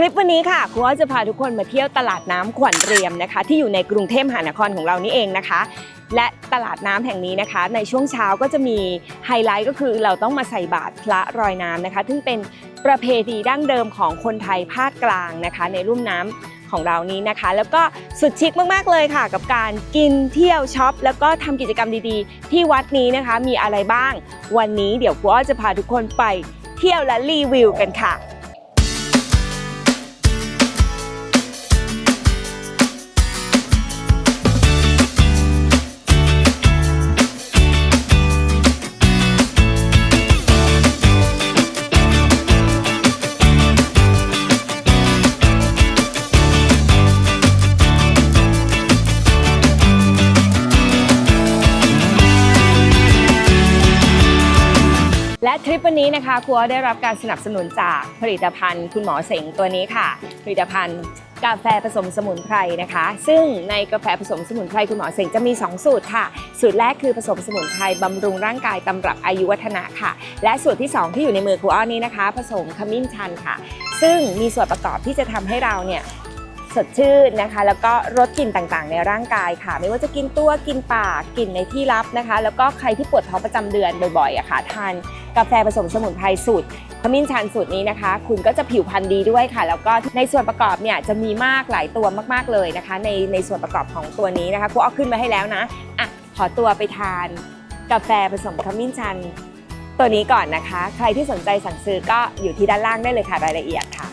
คลิปวันนี้ค่ะครูอ้อยจะพาทุกคนมาเที่ยวตลาดน้ำขวัญเรียมนะคะ ที่อยู่ในกรุงเทพมหานครของเรานี่เองนะคะ และตลาดน้ำแห่งนี้นะคะ ในช่วงเช้าก็จะมีไฮไลท์ก็คือเราต้องมาใส่บาตรพระรอยน้ำนะคะ ซึ่งเป็นประเพณีดั้งเดิมของคนไทยภาคกลางนะคะ ในรุ่มน้ำของเรานี้นะคะ แล้วก็สุดชิคมากๆเลยค่ะ กับการกินเที่ยวช็อป แล้วก็ทำกิจกรรมดีๆ ที่วัดนี้นะคะมีอะไรบ้าง วันนี้เดี๋ยวครูอ้อจะพาทุกคนไปเที่ยวและรีวิวกันค่ะ นี้นะคะครูอ้อยได้รับการสนับสนุนจากผลิตภัณฑ์คุณหมอเสงตัวนี้ค่ะ ผลิตภัณฑ์กาแฟผสมสมุนไพรนะคะ ซึ่งในกาแฟผสมสมุนไพรคุณหมอเสงจะมี 2 สูตรค่ะ สูตรแรกคือผสมสมุนไพรบำรุงร่างกายตำรับอายุวัฒนะค่ะ และสูตรที่ 2 ที่อยู่ในมือครูอ้อนี้นะคะ ผสมขมิ้นชันค่ะ ซึ่งมีส่วนประกอบที่จะทำให้เราเนี่ยสดชื่นนะคะ แล้วก็รสกลิ่นต่างๆ ในร่างกายค่ะ ไม่ว่าจะกินตัวกินปากกลิ่นในที่ลับนะคะ แล้วก็ใครที่ปวดท้องประจำเดือนบ่อยๆอะค่ะทานกาแฟผสมสมุนไพรสูตรขมิ้นชันสูตรนี้นะคะ คุณก็จะผิวพรรณดีด้วยค่ะ แล้วก็ในส่วนประกอบเนี่ยจะมีมากหลายตัวมาก ๆเลยนะคะ ในในส่วนประกอบของตัวนี้นะคะครูเอาขึ้นมาให้แล้วนะอะขอตัวไปทาน กาแฟผสมขมิ้นชัน ตัวนี้ก่อนนะคะ ใครที่สนใจสั่งซื้อก็อยู่ที่ด้านล่างได้เลยค่ะรายละเอียดค่ะ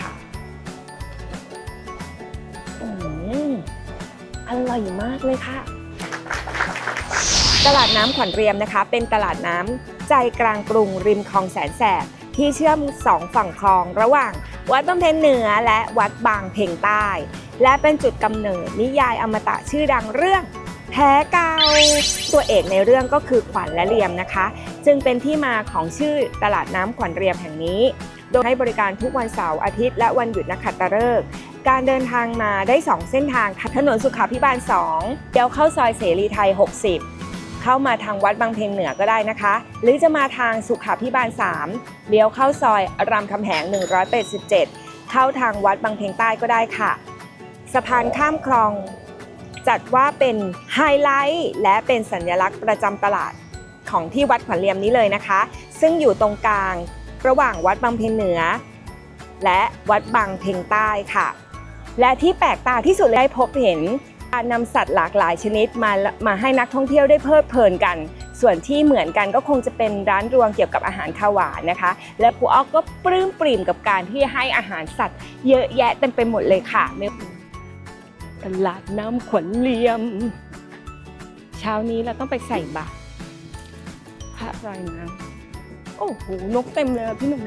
ค่ะอืมอร่อยมากเลยค่ะ ตลาดน้ำขวัญเรียมนะคะ เป็นตลาดน้ำใจกลางกรุงริมคลองแสนแสบที่เชื่อมสองฝั่งคลองระหว่าง วัดบำเพ็ญเหนือและวัดบางเพ็งใต้ และเป็นจุดกำเนิดนิยายอมตะชื่อดังเรื่องแท้เก่าตัวเอกในเรื่องก็คือขวัญและเรียมนะคะ จึงเป็นที่มาของชื่อตลาดน้ำขวัญเรียมแห่งนี้ โดยให้บริการทุกวันเสาร์อาทิตย์และวันหยุดนักขัตฤกษ์การเดินทางมาได้ 2 เส้นทางถนนสุขาพิบาล 2เลี้ยวเข้าซอยเสรีไทย 60 เข้ามาทางวัดบางเพลงเหนือก็ได้นะคะ หรือจะมาทางสุขาพิบาล 3 เลี้ยวเข้าซอยรามคำแหง 187 เข้าทางวัดบางเพลงใต้ก็ได้ค่ะ สะพานข้ามคลอง จัดว่าเป็นไฮไลท์และเป็นสัญลักษณ์ประจำตลาดของที่วัดขวัญเรียมนี้เลยนะคะ ซึ่งอยู่ตรงกลางระหว่างวัดบางเพลงเหนือ และวัดบางเพลงใต้ค่ะ และที่แปลกตาที่สุดได้พบเห็น การนำสัตว์หลากหลายชนิดมามาให้นักท่องเที่ยวได้เพลิดเพลินกัน ส่วนที่เหมือนกันก็คงจะเป็นร้านรวงเกี่ยวกับอาหารข้าวหวานนะคะ และครูอ้อกก็ปลื้มปริ่มกับการที่ให้อาหารสัตว์ เยอะแยะเต็มไปหมดเลยค่ะไม่ตลาดน้ำขวัญเรียม เช้านี้เราต้องไปใส่บาตรพระรอยน้ำโอ้โหนกเต็มเลยพี่หนุ่ม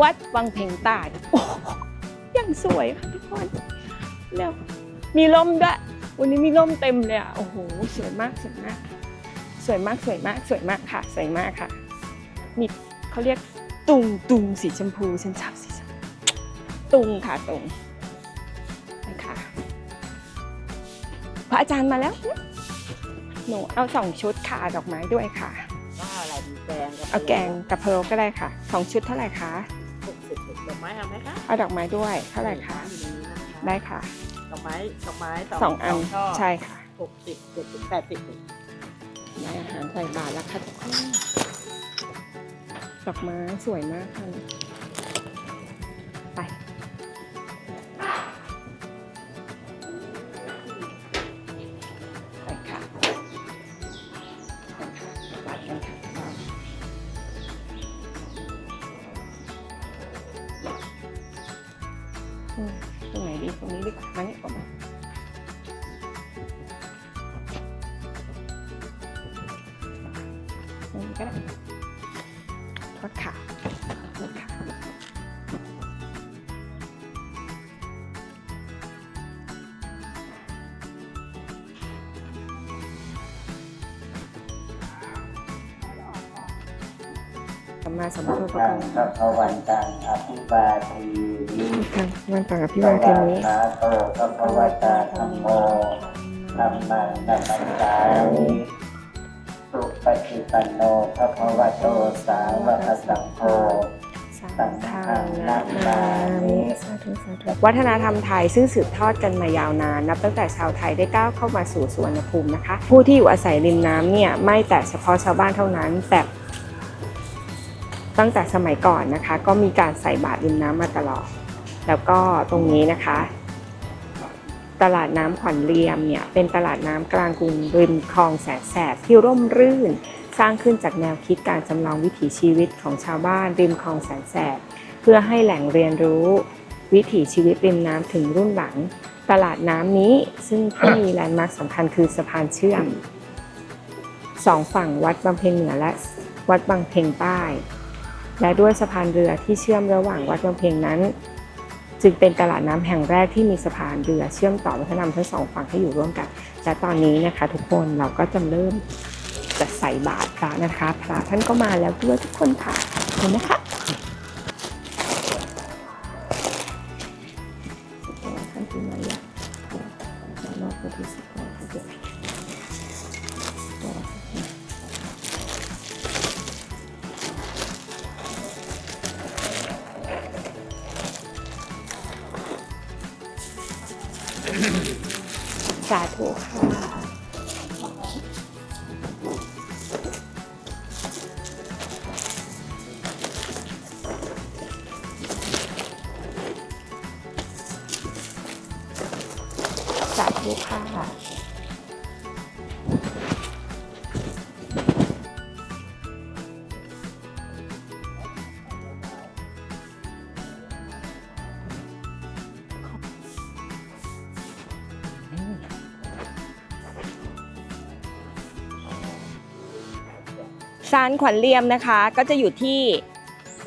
วัดวังเพ็งต้โอ้ โหยังสวยค่ะทุกคนแล้วมีร่มด้วยวันนี้มีร่มเต็มเลยอะโอ้โหสวยมากสวยมาก สวยมากสวยมากสวยมากค่ะ สวยมากค่ะ มีเขาเรียกตุงตุงสีชมพูฉันชอบสีชมพูตุงค่ะตุงนะคะพระอาจารย์มาแล้วหนูเอาสองชุดค่ะดอกไม้ด้วยค่ะว่าอะไรมีแกงกับเอาแกงกับเพลก็ได้ค่ะสองชุดเท่าไหร่คะหกสิบ ดอกไม้เอาไหมคะเอาดอกไม้ด้วยเท่าไหร่คะอยู่ในนี้นะคะได้ค่ะ ดอกไม้ดอกไม้สองอันช่อใช่ค่ะหกสิบเจ็ดสิบแปดสิบได้อาหารใส่บาตรแล้วค่ะทุกคนดอกไม้สวยมากค่ะ ตรงไหนดีตรงนี้ดีกว่ามานี่ก่อนมาตรงนี้ก็ได้ทอดขาทอดขาสัมมาสัมพุทธตังะพระวันตังอภิบาที วิทางวันต่างกับพี่วาเทนี้สาโตพระภวตาธรรมโมธรรมังนัมมัสสามิฏิปันโนภะคะวะโตสาวกสังโฆสังฆังนะมามิสาธุสาธุวัฒนธรรมไทยซึ่งสืบทอดกันมายาวนาน นับตั้งแต่ชาวไทยได้ก้าวเข้ามาสู่สุวรรณภูมินะคะ ผู้ที่อยู่อาศัยริมน้ำเนี่ยไม่แต่เฉพาะชาวบ้านเท่านั้นแต่ตั้งแต่สมัยก่อนนะคะ ก็มีการใส่บาตรริมน้ำมาตลอด แล้วก็ตรงนี้นะคะ ตลาดน้ำขวัญเรียมเนี่ยเป็นตลาดน้ำกลางกรุงริมคลองแสนแสบที่ร่มรื่น สร้างขึ้นจากแนวคิดการจำลองวิถีชีวิตของชาวบ้านริมคลองแสนแสบเพื่อให้แหล่งเรียนรู้ วิถีชีวิตริมน้ำถึงรุ่นหลัง ตลาดน้ำนี้ซึ่งที่มีแลนด์มาร์คสำคัญคือสะพานเชื่อมสองฝั่งวัดบำเพ็ญเหนือและวัดบางเพงใต้และด้วยสะพานเรือที่เชื่อมระหว่างวัดบางเพงนั้น จึงเป็นตลาดน้ำแห่งแรกที่มีสะพานเรือเชื่อมต่อวัฒนธรรมทั้งสองฝั่งให้อยู่ร่วมกัน และตอนนี้นะคะ ทุกคนเราก็จะเริ่มจะใส่บาตรพระนะคะ พระท่านก็มาแล้วด้วยทุกคนค่ะขอบคุณนะคะ สาธุค่ะซานขวัญเลียมนะคะ ก็จะอยู่ที่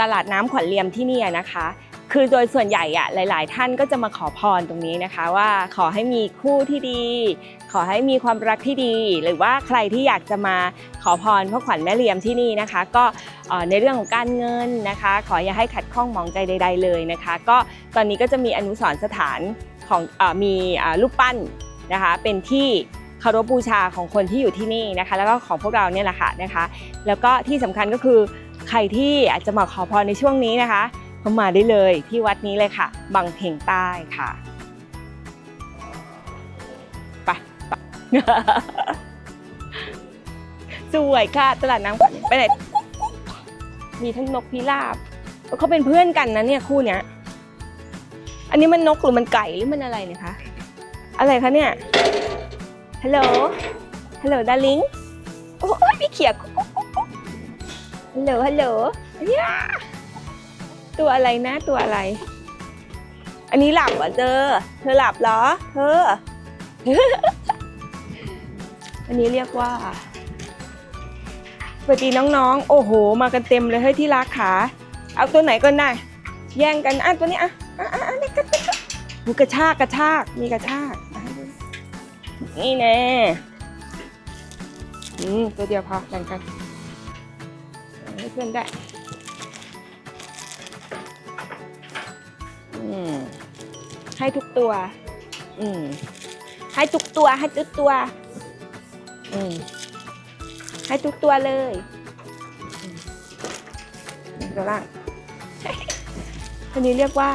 ตลาดน้ำขวัญเลียมที่นี่นะคะ คือโดยส่วนใหญ่อะหลาย ๆ ท่านก็จะมาขอพรตรงนี้นะคะว่าขอให้มีคู่ที่ดี ขอให้มีความรักที่ดี หรือว่าใครที่อยากจะมาขอพรพระขวัญแม่เลียมที่นี่นะคะ ก็ในเรื่องของการเงินนะคะ ขออย่าให้ขัดข้องหมองใจใด ๆ เลยนะคะ ก็ตอนนี้ก็จะมีอนุสรณ์สถานของอมีรูปปั้นนะคะ เป็นที่เคารพบูชาของคนที่อยู่ที่นี่นะคะ แล้วก็ของพวกเราเนี่ยแหละค่ะนะคะ แล้วก็ที่สำคัญก็คือใครที่อาจจะมาขอพรในช่วงนี้นะคะ ก็มาได้เลยที่วัดนี้เลยค่ะบางเพ็งใต้ค่ะไปไปสวยค่ะตลาดน้ำไปไหนมีทั้งนกพิราบเขาเป็นเพื่อนกันนะเนี่ยคู่เนี้ย อันนี้มันนกหรือมันไก่หรือมันอะไรเนี่ยคะ อะไรคะเนี่ย ฮัลโหล ฮัลโหลดาริงโอ้ยพี่เขียกุ๊กกุ๊กกุ๊กกุ๊กฮัลโหล ฮัลโหลย่า ตัวอะไรนะตัวอะไร อันนี้หลับเหรอเธอเธอหลับเหรอ เธอ อันนี้เรียกว่าสวัสดีน้องๆ โอ้โห มากันเต็มเลยเฮ้ยที่รักขา เอาตัวไหนก่อนได้แย่งกันอะตัวนี้อะอะอะอะนี่กระชากกระชากกระชากมีกระชากอะให้ดูนี่แน่อืมตัวเดียวพอแบ่งกันให้เพื่อนได้ อืมให้ทุกตัว อืมให้ทุกตัวให้ทุกตัว อืมให้ทุกตัวเลยอืมตัวล่างอันนี้เรียกว่า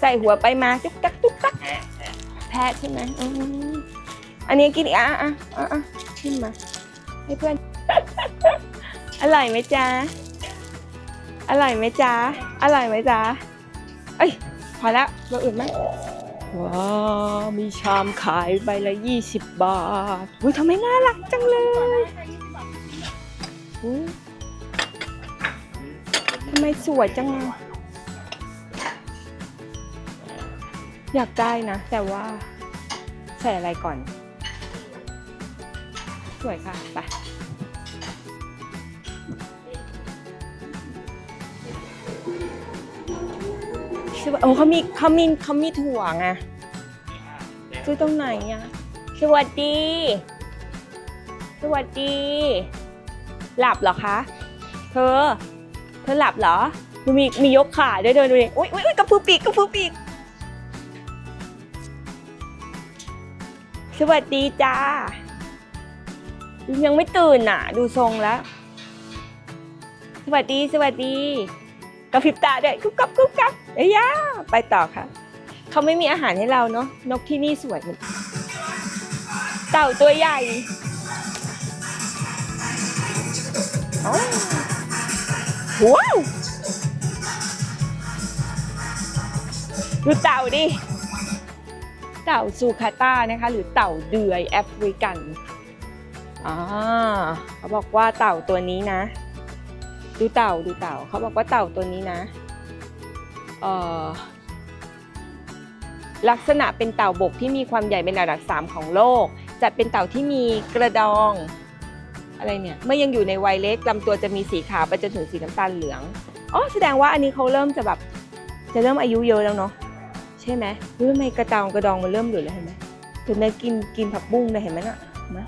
ใส่หัวไปมาจุ๊กตักจุกตักแพะใช่ไหมอันนี้กินอะอะอะขึ้นมา ให้เพื่อน อร่อยไหมจ๊ะ อร่อยไหมจ๊ะ อร่อยไหมจ๊ะ เอ้ย พอแล้วตัวอื่นไหมว้ามีชามขายใบละยี่สิบบาทอุ้ยทำไมน่ารักจังเลยอุ๊ยทำไมสวยจังอะอยากได้นะ แต่ว่า ใส่อะไรก่อน สวยค่ะ ไป ซื้อโอ้เขามีเขามีเขามีถั่วไงซื้อตรงไหนอะสวัสดี สวัสดี หลับเหรอคะ เธอ เธอหลับเหรอดูมีมียกขาด้วยเดินดูดิอุ้ยอุ้ยอุ๊ยกระพือปีกกระพือปีก สวัสดีจ้า ยังไม่ตื่นน่ะ ดูทรงแล้ว สวัสดีสวัสดี กระพริบตาด้วยกุ๊บกับกุ๊บกับเอ้ยาไปต่อค่ะ เขาไม่มีอาหารให้เราเนาะนกที่นี่สวยเหมือนเต่าตัวใหญ่ว้าวดูเต่าดิ เต่าซูคาต้านะคะ หรือเต่าเดือยแอฟริกันอ่าเขาบอกว่าเต่าตัวนี้นะ ดูเต่าดูเต่าเขาบอกว่าเต่าตัวนี้นะเออลักษณะเป็นเต่าบกที่มีความใหญ่เป็นอันดับสามของโลก จัดเป็นเต่าที่มีกระดองอะไรเนี่ยเมื่อยังอยู่ในวัยเล็กลำตัวจะมีสีขาวไปจนถึงสีน้ำตาลเหลืองอ๋อแสดงว่าอันนี้เขาเริ่มจะแบบจะเริ่มอายุเยอะแล้วเนาะใช่ไหมรู้ทำไมกระดองกระดองมันเริ่มหลุดแล้วเห็นไหมถึงได้กินกินผักบุ้งเลยเห็นไหมน่ะนไหม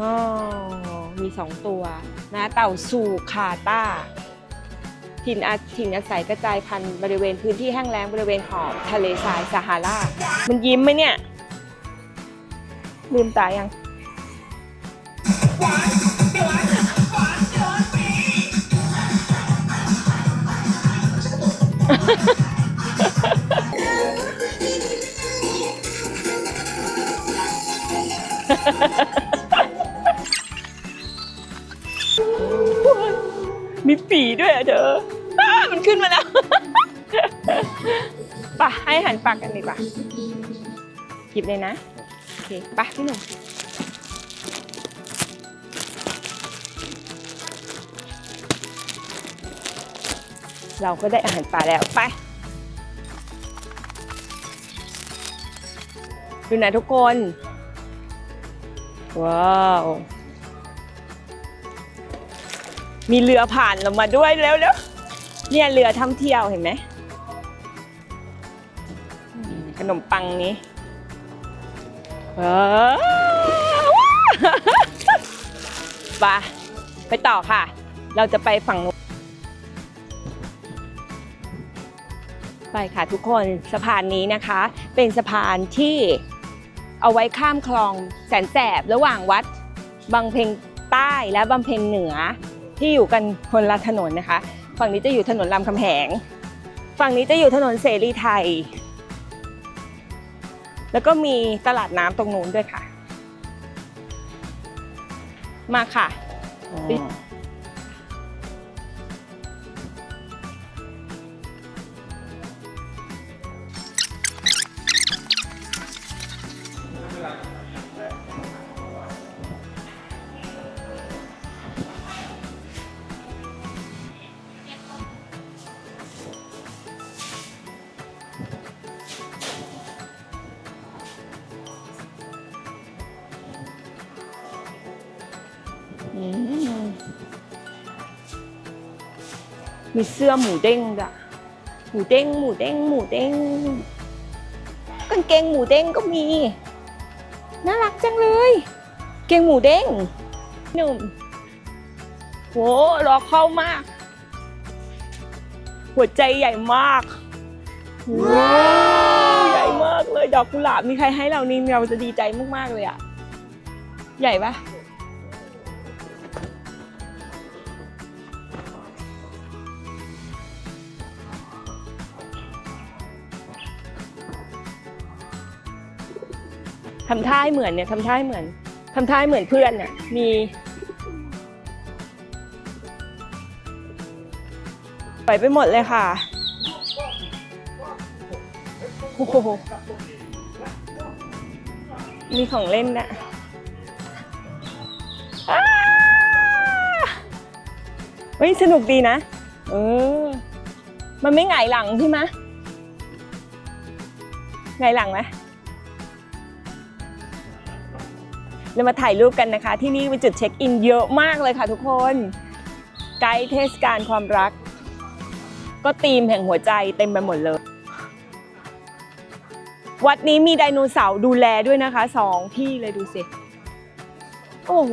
อ๋อ มีสองตัวนะเต่าซูคาต้าถิ่นอาถิ่นอาศัยกระจายพันธุ์บริเวณพื้นที่แห้งแล้งบริเวณขอบทะเลทรายซาฮารามันยิ้มไหมเนี่ย ลืมตายัง มีปีด้วยอะเธออ้ามันขึ้นมาแล้ว ป่ะ ให้อาหันปากกันดีกว่าหยิบเลยนะ โอเคป่ะพี่หนุ่มเราก็ได้อาหารปลาแล้วไปดูนะทุกคน ว้าว มีเรือผ่านเรามาด้วยแล้วแล้วเนี่ยเรือท่องเที่ยวเห็นไหมขนมปังนี้ว้าวไปไปต่อค่ะ เราจะไปฝั่งไปค่ะทุกคนสะพานนี้นะคะ เป็นสะพานที่เอาไว้ข้ามคลองแสนแสบระหว่างวัดบางเพลงใต้และบำเพ็ญเหนือ ที่อยู่กันคนละถนนนะคะ ฝั่งนี้จะอยู่ถนนรามคำแหง ฝั่งนี้จะอยู่ถนนเสรีไทย แล้วก็มีตลาดน้ำตรงนู้นด้วยค่ะ มาค่ะ มมีเสื้อหมูเด้งจ้ะหมูเด้ง หมูเด้ง หมูเด้งกางเกงหมูเด้งก็มี น่ารักจังเลย เกงหมูเด้งหนุ่มโหรอเข้ามาก หัวใจใหญ่มากว้าวใหญ่มากเลย ดอกกุหลาบมีใครให้เรานี่เราจะดีใจมากๆเลยอะใหญ่ปะ ทำท่าให้เหมือนเนี่ยทำท่าให้เหมือนทำท่าให้เหมือนเพื่อนเนี่ยมีไปไปหมดเลยค่ะโอ้โหมีของเล่นนะอ้าเฮ้ยสนุกดีนะ เออ มันไม่หงายหลังใช่ไหมหงายหลังไหม เรามาถ่ายรูปกันนะคะ ที่นี่เป็นจุดเช็คอินเยอะมากเลยค่ะทุกคนไกด์เทศกาลความรัก ก็ธีมแห่งหัวใจเต็มไปหมดเลย วัดนี้มีไดโนเสาร์ดูแลด้วยนะคะสองที่เลยดูสิโอ้โห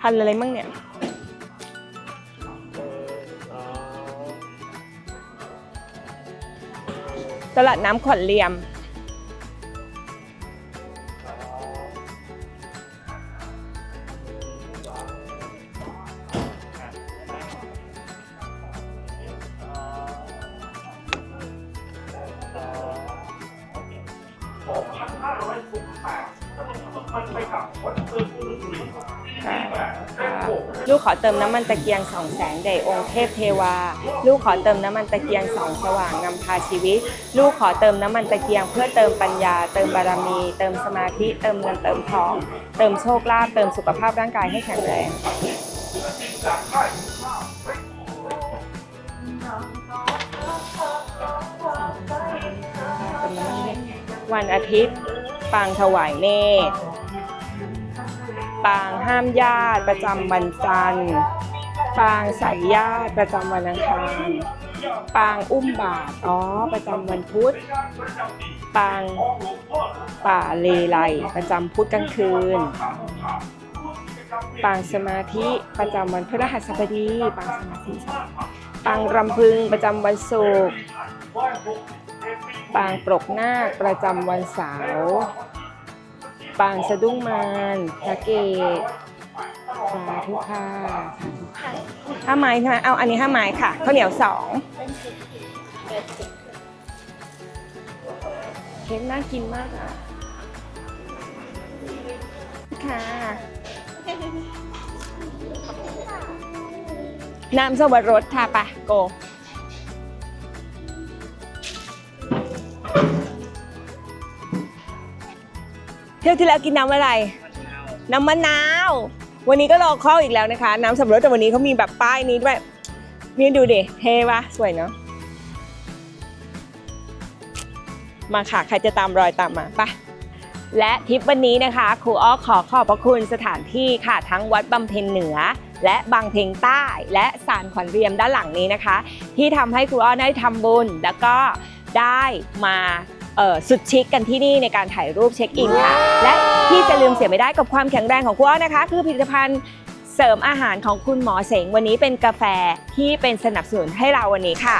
พันอะไรมั่งเนี่ยตลาดน้ำขวัญเลียม เติมน้ำมันตะเกียงสองแสงแด่องค์เทพเทวา ลูกขอเติมน้ำมันตะเกียงสองสว่างนำพาชีวิต ลูกขอเติมน้ำมันตะเกียง เพื่อเติมปัญญา เติมบารมี เติมสมาธิ เติมเงินเติมทอง เติมโชคลาภเติมสุขภาพร่างกายให้แข็งแรงวันอาทิตย์ปางถวายเนตร ปางห้ามญาติประจำวันจันทร์ปางใส่ญาติประจำวันอังคารปางอุ้มบาตรอ๋อประจำวันพุธปางป่าเลไลประจำพุธกลางคืน ปางสมาธิประจำวันพฤหัสบดี ปางสมาธิปางรำพึงประจำวันศุกร์ปางปรกนาคประจำวันเสาร์ ปางสะดุ้งมารพระเกศสาธุค่ะสาธุค่ะห้าไม้ใช่ไหมเอาอันนี้ห้าไม้ค่ะข้าวเหนียวสองเค้กน่ากินมากอะค่ะน้ำสวรสค่ะไปโก เที่ยวที่แล้วกินน้ำอะไร น้ำมะนาว วันนี้ก็รอข้ออีกแล้วนะคะ น้ำสับปะรดแต่วันนี้เขามีแบบป้ายนี้ด้วยนี่ดูดิเท่ปะสวยเนาะมาค่ะ ใครจะตามรอยตามมาไปะและทริปวันนี้นะคะครูอ้อขอขอบพระคุณสถานที่ค่ะทั้งวัดบำเพ็ญเหนือ และบางเพลงใต้ และศาลขวัญเรียมด้านหลังนี้นะคะ ที่ทำให้ครูอ้อได้ทำบุญ แล้วก็ได้มา สุดชิคกันที่นี่ในการถ่ายรูปเช็คอินค่ะ และที่จะลืมเสียไม่ได้กับความแข็งแรงของครูอ้อนะคะ คือผลิตภัณฑ์เสริมอาหารของคุณหมอเสงวันนี้เป็นกาแฟที่เป็นสนับสนุนให้เราวันนี้ค่ะ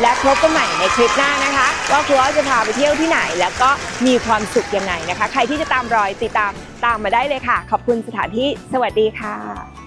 และพบกันใหม่ในคลิปหน้านะคะ ว่าครูอ้อจะพาไปเที่ยวที่ไหน แล้วก็มีความสุขยังไงนะคะ ใครที่จะตามรอยติดตามตามมาได้เลยค่ะ ขอบคุณสถานที่สวัสดีค่ะ